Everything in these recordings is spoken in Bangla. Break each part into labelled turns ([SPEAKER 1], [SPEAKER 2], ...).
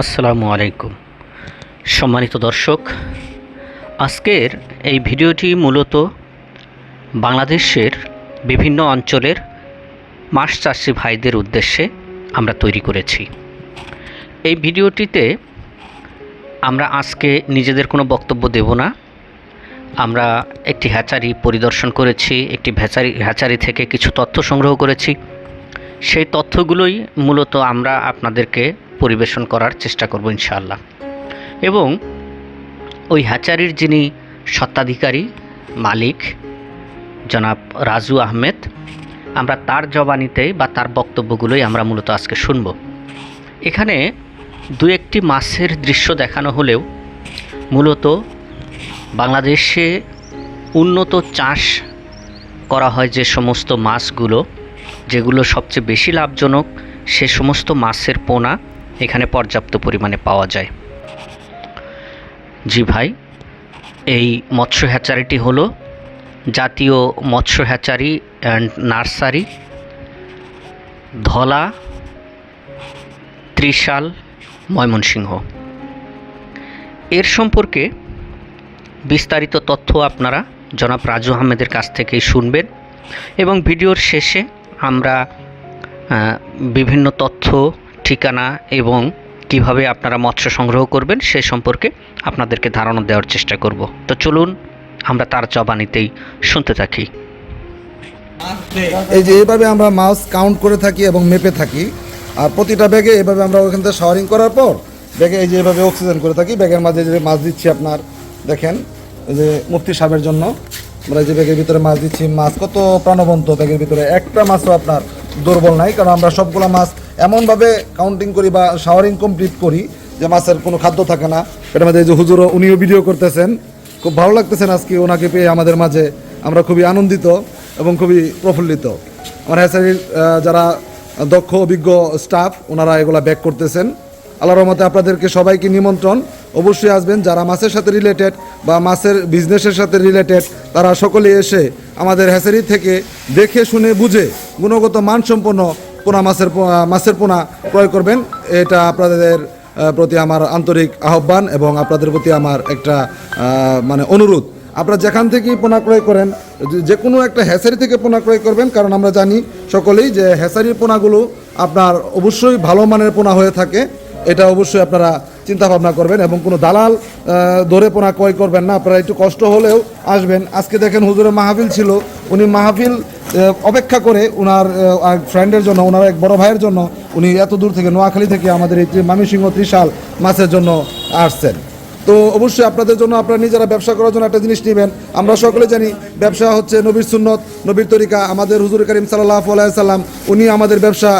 [SPEAKER 1] আসসালামু আলাইকুম। সম্মানিত দর্শক, আজকের এই ভিডিওটি মূলত বাংলাদেশের বিভিন্ন অঞ্চলের মাছ চাষি ভাইদের উদ্দেশ্যে আমরা তৈরি করেছি। এই ভিডিওটিতে আমরা আজকে নিজেদের কোনো বক্তব্য দেব না। আমরা একটি হ্যাচারি পরিদর্শন করেছি, একটি ভ্যাচারি হ্যাচারি থেকে কিছু তথ্য সংগ্রহ করেছি। সেই তথ্যগুলোই মূলত আমরা আপনাদেরকে পরিবেশন করার চেষ্টা করব ইনশাআল্লাহ। এবং ওই হ্যাচারির যিনি স্বত্বাধিকারী, মালিক, জনাব রাজু আহমেদ, আমরা তার জবানিতেই বা তার বক্তব্যগুলোই আমরা মূলত আজকে শুনব। এখানে দু একটি মাছের দৃশ্য দেখানো হলেও মূলত বাংলাদেশে উন্নত চাষ করা হয় যে সমস্ত মাছগুলো, যেগুলো সবচেয়ে বেশি লাভজনক, সে সমস্ত মাছের পোনা এখানে পর্যাপ্ত পরিমাণে পাওয়া যায়। জি ভাই, এই মৎস্য হ্যাচারিটি হলো জাতীয় মৎস্য hatchery and nursery, Dhala, Trishal, Mymensingh. এর সম্পর্কে বিস্তারিত তথ্য আপনারা জনাব রাজু আহমেদের কাছ থেকেই শুনবেন এবং ভিডিওর শেষে আমরা বিভিন্ন তথ্য ঠিকানা এবং কীভাবে আপনারা মৎস্য সংগ্রহ করবেন সে সম্পর্কে আপনাদেরকে ধারণা দেওয়ার চেষ্টা করব। তো চলুন, আমরা তার জবানিতেই শুনতে থাকি।
[SPEAKER 2] এই যে এইভাবে আমরা মাছ কাউন্ট করে থাকি এবং মেপে থাকি, আর প্রতিটা ব্যাগে এভাবে আমরা ওখান থেকে শাওয়ারিং করার পর ব্যাগে এই যে এভাবে অক্সিজেন করে থাকি, ব্যাগের মাঝে যে মাছ দিচ্ছি আপনার, দেখেন যে মুফতি সাহেবের জন্য, আমরা যে ব্যাগের ভিতরে মাছ দিচ্ছি, মাছ কত প্রাণবন্ত, ব্যাগের ভিতরে একটা মাছও আপনার দুর্বল নাই, কারণ আমরা সবগুলো মাছ এমনভাবে কাউন্টিং করি বা শাওয়ারিং কমপ্লিট করি যে মাছের কোনো খাদ্য থাকে না। মধ্যে এই যে হুজুরও, উনিও ভিডিও করতেছেন। খুব ভালো লাগতেছেন আজকে ওনাকে পেয়ে আমাদের মাঝে। আমরা খুবই আনন্দিত এবং খুবই প্রফুল্লিত। আমার হ্যাচারির যারা দক্ষ, অভিজ্ঞ স্টাফ ওনারা এগুলা ব্যাক করতেছেন। আল্লাহর রহমতে আপনাদেরকে সবাইকে নিমন্ত্রণ। অবশ্যই আসবেন, যারা মাছের সাথে রিলেটেড বা মাছের বিজনেসের সাথে রিলেটেড তারা সকলে এসে আমাদের হ্যাচারি থেকে দেখে, শুনে, বুঝে, গুণগত মানসম্পন্ন পোনা মাছের মাছের পোনা ক্রয় করবেন। এটা আপনাদের প্রতি আমার আন্তরিক আহ্বান এবং আপনাদের প্রতি আমার একটা মানে অনুরোধ। আপনারা যেখান থেকেই পোনা ক্রয় করেন, যে কোনো একটা হ্যাসারি থেকে পোনা ক্রয় করবেন, কারণ আমরা জানি সকলেই যে হ্যাসারির পোনাগুলো আপনার অবশ্যই ভালো মানের পোনা হয়ে থাকে। এটা অবশ্যই আপনারা চিন্তা ভাবনা করবেন এবং কোনো দালাল ধরে পোনা ক্রয় করবেন না। আপনারা একটু কষ্ট হলেও আসবেন। আজকে দেখেন হুজুরের মাহফিল ছিল। উনি মাহফিল অপেক্ষা করে ওনার ফ্রেন্ডের জন্য ওনার এক বড় ভাইয়ের জন্য উনি এত দূর থেকে নোয়াখালী থেকে আমাদের এই মামিসিংহ ত্রিশাল মাছের জন্য আসছেন। তো অবশ্যই আপনাদের জন্য, আপনারা নিজেরা ব্যবসা করার জন্য একটা জিনিস নেবেন। আমরা সকলে জানি ব্যবসা হচ্ছে নবীর সুন্নত, নবীর তরিকা। আমাদের হুজুর করিম সাল্লাহ সাল্লাম উনি আমাদের ব্যবসা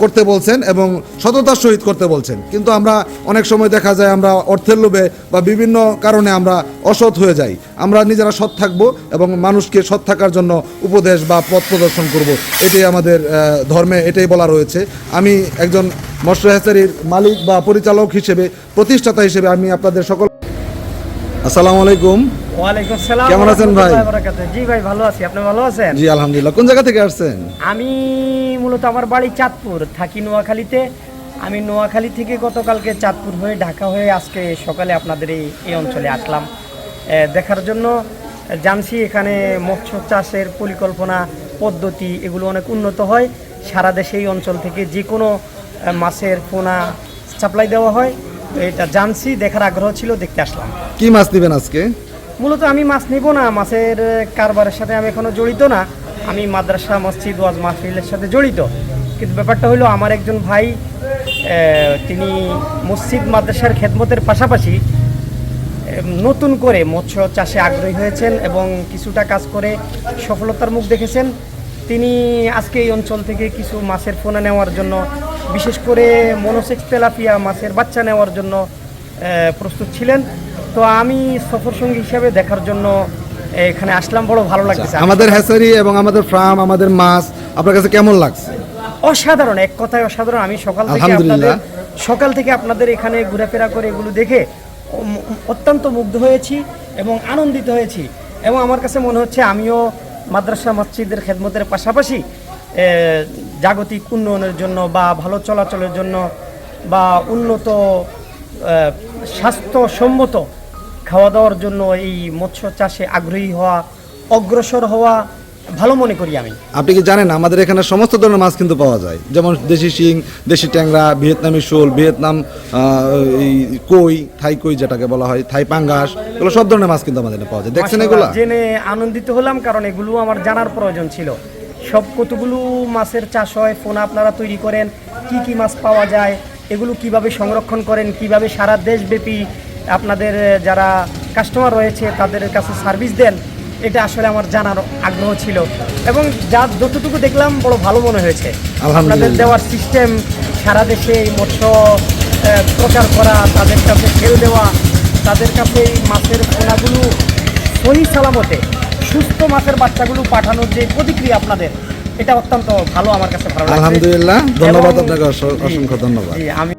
[SPEAKER 2] করতে বলছেন এবং সততার সহিত করতে বলছেন। কিন্তু আমরা অনেক সময় দেখা যায় আমরা অর্থের লোভে বা বিভিন্ন কারণে আমরা অসৎ হয়ে যাই। আমরা নিজেরা সৎ থাকব এবং মানুষকে সৎ থাকার জন্য উপদেশ বা পথ প্রদর্শন করব। এটাই আমাদের ধর্মে এটাই বলা রয়েছে। আমি একজন মৎস্য হ্যাচারির মালিক বা পরিচালক হিসেবে প্রতিষ্ঠাতা হিসেবে আমি আপনাদের সকল আসসালামু আলাইকুম
[SPEAKER 3] ওয়ালাইকুম
[SPEAKER 2] কেমন আছেন ভাই?
[SPEAKER 3] জি ভাই ভালো আছি। আপনি ভালো আছেন?
[SPEAKER 2] জি আলহামদুলিল্লাহ। কোন জায়গা থেকে আসছেন?
[SPEAKER 3] আমি মূলত আমার বাড়ি চাঁদপুর। থাকি নোয়াখালীতে। আমি নোয়াখালী থেকে গতকালকে চাঁদপুর হয়ে ঢাকা হয়ে আজকে সকালে আপনাদের এই এই অঞ্চলে আসলাম। দেখার জন্য জানছি এখানে মৎস্য চাষের পরিকল্পনা পদ্ধতি এগুলো অনেক উন্নত হয়। সারা দেশে এই অঞ্চল থেকে যে কোনো মাছের পোনা সাপ্লাই দেওয়া হয়। এটা জানছি দেখার আগ্রহ ছিল দেখতে আসলাম।
[SPEAKER 2] কি মাছ নেবেন আজকে?
[SPEAKER 3] মূলত আমি মাছ নিব না মাছের কারবারের সাথে আমি এখনও জড়িত না। আমি মাদ্রাসা মসজিদ ওয়াজ মাহফিলের সাথে জড়িত। কিন্তু ব্যাপারটা হলো আমার একজন ভাই তিনি মসজিদ মাদ্রাসার খেদমতের পাশাপাশি নতুন করে মৎস্য চাষে আগ্রহী হয়েছেন এবং কিছুটা কাজ করে সফলতার মুখ দেখেছেন। তিনি আজকে এই অঞ্চল থেকে কিছু মাছের পোনা নেওয়ার জন্য বিশেষ করে মনোসেক্স তেলাপিয়া মাছের বাচ্চা নেওয়ার জন্য প্রস্তুত ছিলেন। তো আমি সফর সঙ্গী হিসাবে দেখার জন্য এখানে আসলাম। বড় ভালো লাগছে
[SPEAKER 2] আমাদের হ্যাচারি এবং আমাদের ফার্ম আমাদের মাছ আপনার কাছে কেমন লাগছে?
[SPEAKER 3] অসাধারণ এক কথায় অসাধারণ। আমি সকাল থেকে। আপনাদের সকাল থেকে আপনাদের এখানে ঘোরাফেরা করে এগুলো দেখে অত্যন্ত মুগ্ধ হয়েছি এবং আনন্দিত হয়েছি। এবং আমার কাছে মনে হচ্ছে আমিও মাদ্রাসা মসজিদের খেদমতের পাশাপাশি জাগতিক উন্নয়নের জন্য বা ভালো চলাচলের জন্য বা উন্নত স্বাস্থ্যসম্মত খাওয়া দাওয়ার জন্য এই মৎস্য চাষে আগ্রহী হওয়া অগ্রসর হওয়া ভালো মনে করি আমি।
[SPEAKER 2] আপনি কি জানেন আমাদের এখানে সমস্ত ধরনের মাছ কিন্তু পাওয়া যায়? যেমন দেশি শিং দেশি ট্যাংরা ভিয়েতনামি শোল ভিয়েতনাম এই কই থাই কই যেটাকে বলা হয় থাই পাঙ্গাস এগুলো সব ধরনের মাছ কিন্তু আমাদের পাওয়া যায়। দেখছেন এগুলা?
[SPEAKER 3] জেনে আনন্দিত হলাম কারণ এগুলো আমার জানার প্রয়োজন ছিল। সব কতগুলো মাছের চাষ হয় ফোন আপনারা তৈরি করেন কি কি মাছ পাওয়া যায় এগুলো কীভাবে সংরক্ষণ করেন কীভাবে সারা দেশব্যাপী আপনাদের যারা কাস্টমার রয়েছে তাদের কাছে সার্ভিস দেন এটা আসলে আমার জানার আগ্রহ ছিল। এবং যা যতটুকু দেখলাম বড় ভালো মনে হয়েছে। আপনাদের দেওয়ার সিস্টেম সারা দেশে এই মৎস্য প্রচার করা তাদের কাছে খেল দেওয়া তাদের কাছে এই মাছের পোনাগুলো সহি সালামতে সুস্থ মাছের বাচ্চাগুলো পাঠানোর যে প্রতিক্রিয়া আপনাদের এটা অত্যন্ত ভালো আমার কাছে ভালো
[SPEAKER 2] আলহামদুলিল্লাহ ধন্যবাদ আপনাকে অসংখ্য ধন্যবাদ।
[SPEAKER 3] আমি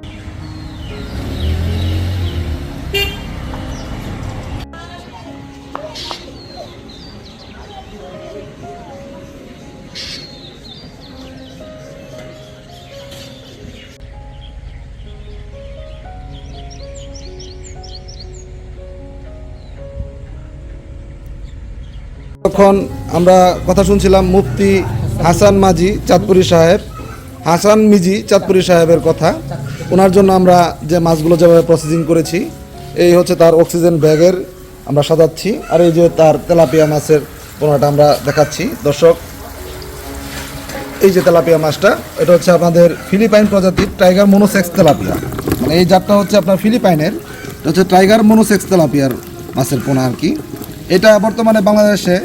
[SPEAKER 2] তখন আমরা কথা শুনছিলাম মুফতি হাসান মাঝি চাঁদপুরি সাহেব, হাসান মিজি চাঁদপুরি সাহেবের কথা। ওনার জন্য আমরা যে মাছগুলো যেভাবে প্রসেসিং করেছি, এই হচ্ছে তার অক্সিজেন ব্যাগের আমরা সাজাচ্ছি, আর এই যে তার তেলাপিয়া মাছের পোনাটা আমরা দেখাচ্ছি। দর্শক, এই যে তেলাপিয়া মাছটা, এটা হচ্ছে আপনাদের ফিলিপাইন প্রজাতির টাইগার মোনোসেক্স তেলাপিয়া। মানে এই জাতটা হচ্ছে আপনার ফিলিপাইনের, এটা হচ্ছে টাইগার মোনোসেক্স তেলাপিয়ার মাছের পোনা আর কি। এটা বর্তমানে বাংলাদেশে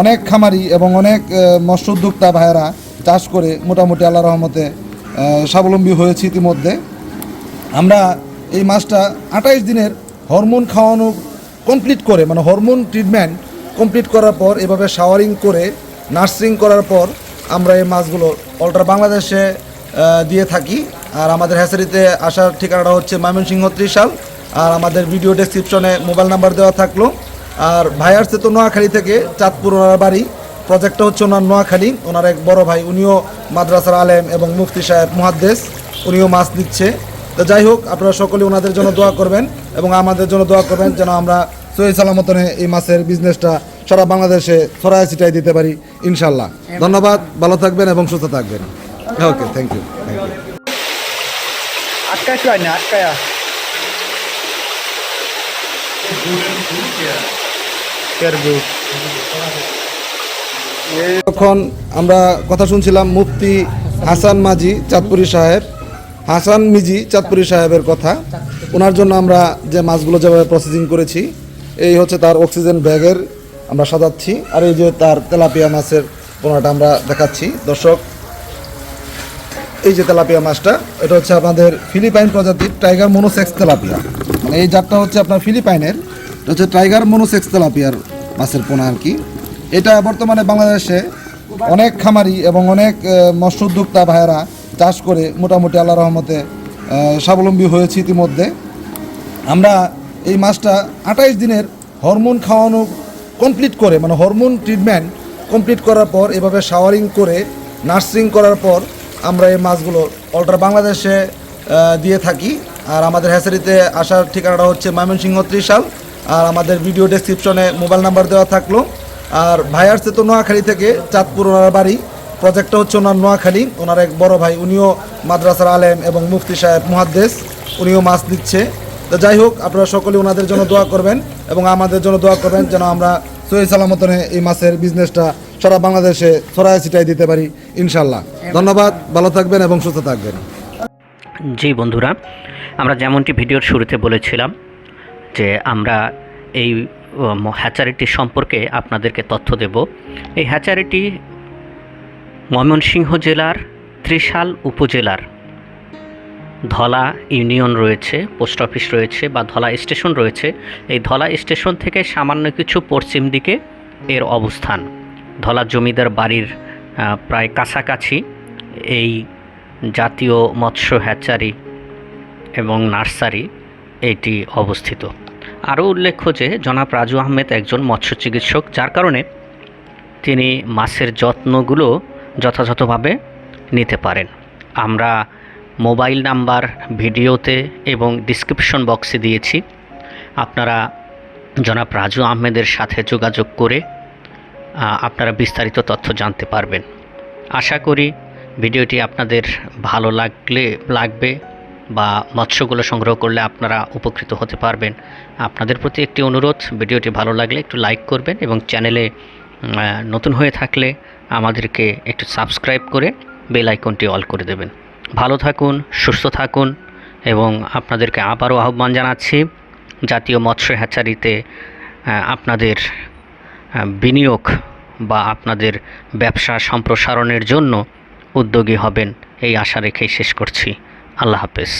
[SPEAKER 2] অনেক খামারি এবং অনেক মৎস্য উদ্যোক্তা ভাইয়েরা চাষ করে মোটামুটি আল্লাহ রহমতে স্বাবলম্বী হয়েছে ইতিমধ্যে। আমরা এই মাছটা আঠাইশ দিনের হরমোন খাওয়ানো কমপ্লিট করে মানে হরমোন ট্রিটমেন্ট কমপ্লিট করার পর, এভাবে শাওয়ারিং করে, নার্সিং করার পর আমরা এই মাছগুলো অলটার বাংলাদেশে দিয়ে থাকি। আর আমাদের হ্যাচারিতে আসার ঠিকানাটা হচ্ছে ময়মনসিংহ ত্রিশাল। আর আমাদের ভিডিও ডেসক্রিপশনে মোবাইল নাম্বার দেওয়া থাকল। আর ভাইয়ার্সে তো নোয়াখালী থেকে, চাঁদপুর ওনার বাড়ি। প্রজেক্টটা হচ্ছে ওনার নোয়াখালী। ওনার এক বড় ভাই, উনিও মাদ্রাসার আলেম এবং মুফতি সাহেব, মুহাদ্দেস। উনিও মাছ দিচ্ছে। তো যাই হোক, আপনারা সকলে ওনাদের জন্য দোয়া করবেন এবং আমাদের জন্য দোয়া করবেন যেন আমরা সহি সালামতনে এই মাছের বিজনেসটা সারা বাংলাদেশে ছড়ায় ছিটাই দিতে পারি ইনশাল্লাহ ধন্যবাদ, ভালো থাকবেন এবং সুস্থ থাকবেন। Okay thank you thank you
[SPEAKER 3] আটকায় আটকায়
[SPEAKER 2] তখন আমরা কথা শুনছিলাম মুফতি হাসান মাঝি চাঁদপুরি সাহেব। হাসান মিজি চাঁদপুরি সাহেবের কথা। ওনার জন্য আমরা যে মাছগুলো যেভাবে প্রসেসিং করেছি, এই হচ্ছে তার অক্সিজেন ব্যাগের আমরা সাজাচ্ছি। আর এই যে তার তেলাপিয়া মাছের পোনাটা আমরা দেখাচ্ছি। দর্শক, এই যে তেলাপিয়া মাছটা, এটা হচ্ছে আপনাদের ফিলিপাইন প্রজাতির টাইগার মোনোসেক্স তেলাপিয়া। এই জাতটা হচ্ছে আপনার ফিলিপাইনের। এটা হচ্ছে টাইগার মোনোসেক্স তেলাপিয়ার মাছের পোনা আর কি। এটা বর্তমানে বাংলাদেশে অনেক খামারি এবং অনেক মৎস্য উদ্যোক্তা ভাইয়েরা চাষ করে মোটামুটি আল্লাহ রহমতে স্বাবলম্বী হয়েছে ইতিমধ্যে। আমরা এই মাছটা আঠাইশ দিনের হরমোন খাওয়ানো কমপ্লিট করে মানে হরমোন ট্রিটমেন্ট কমপ্লিট করার পর, এভাবে শাওয়ারিং করে, নার্সিং করার পর আমরা এই মাছগুলো অলটার বাংলাদেশে দিয়ে থাকি। আর আমাদের হ্যাচারিতে আসার ঠিকানাটা হচ্ছে ময়মনসিংহ ত্রিশাল, আর আমাদের ভিডিও ডেসক্রিপশনে মোবাইল নাম্বার দেওয়া থাকল। আর ভাইয়ার্সে তো নোয়াখালী থেকে, চাঁদপুর ওনার বাড়ি। প্রজেক্টটা হচ্ছে ওনার নোয়াখালী, ওনার এক বড় ভাই, উনিও মাদ্রাসার আলেম এবং মুফতি সাহেব, মুহাদ্দেস, উনিও মাছ দিচ্ছে। তো যাই হোক, আপনারা সকলে ওনাদের জন্য দোয়া করবেন এবং আমাদের জন্য দোয়া করবেন যেন আমরা সহি সালামতনে এই মাছের বিজনেসটা সারা বাংলাদেশে ছড়ায় ছিটাই দিতে পারি ইনশাল্লাহ ধন্যবাদ, ভালো থাকবেন এবং সুস্থ থাকবেন।
[SPEAKER 1] জি বন্ধুরা আমরা যেমনটি ভিডিওর শুরুতে বলেছিলাম যে আমরা এই হ্যাচারিটি সম্পর্কে আপনাদেরকে তথ্য দেব। এই হ্যাচারিটি ময়মনসিংহ জেলার ত্রিশাল উপজেলার ধলা ইউনিয়ন রয়েছে, পোস্ট অফিস রয়েছে বা ধলা স্টেশন রয়েছে। এই ধলা স্টেশন থেকে সামান্য কিছু পশ্চিম দিকে এর অবস্থান। ধলা জমিদার বাড়ির প্রায় কাছাকাছি এই জাতীয় মৎস্য হ্যাচারি এবং নার্সারি এটি অবস্থিত। আরও উল্লেখ্য যে, জনাব রাজু আহমেদ একজন মৎস্য চিকিৎসক, যার কারণে তিনি মাছের যত্নগুলো যথাযথভাবে নিতে পারেন। আমরা মোবাইল নাম্বার, ভিডিওতে এবং ডিসক্রিপশন বক্সে দিয়েছি। আপনারা জনাব রাজু আহমেদের সাথে যোগাযোগ করে আপনারা বিস্তারিত তথ্য জানতে পারবেন। আশা করি ভিডিওটি আপনাদের ভালো লাগলে, লাগবে। বা মৎস্যগুলো সংগ্রহ করলে আপনারা উপকৃত হতে পারবেন। আপনাদের প্রতি একটি অনুরোধ, ভিডিওটি ভালো লাগলে একটু লাইক করবেন এবং চ্যানেলে নতুন হয়ে থাকলে আমাদেরকে একটু সাবস্ক্রাইব করে বেল আইকনটি অল করে দেবেন। ভালো থাকুন, সুস্থ থাকুন এবং আপনাদেরকে আবারও আহ্বান জানাচ্ছি, জাতীয় মৎস্য হ্যাচারিতে আপনাদের বিনিয়োগ বা আপনাদের ব্যবসা সম্প্রসারণের জন্য উদ্যোগী হবেন, এই আশা রেখেই শেষ করছি। আল্লাহ হাফেজ।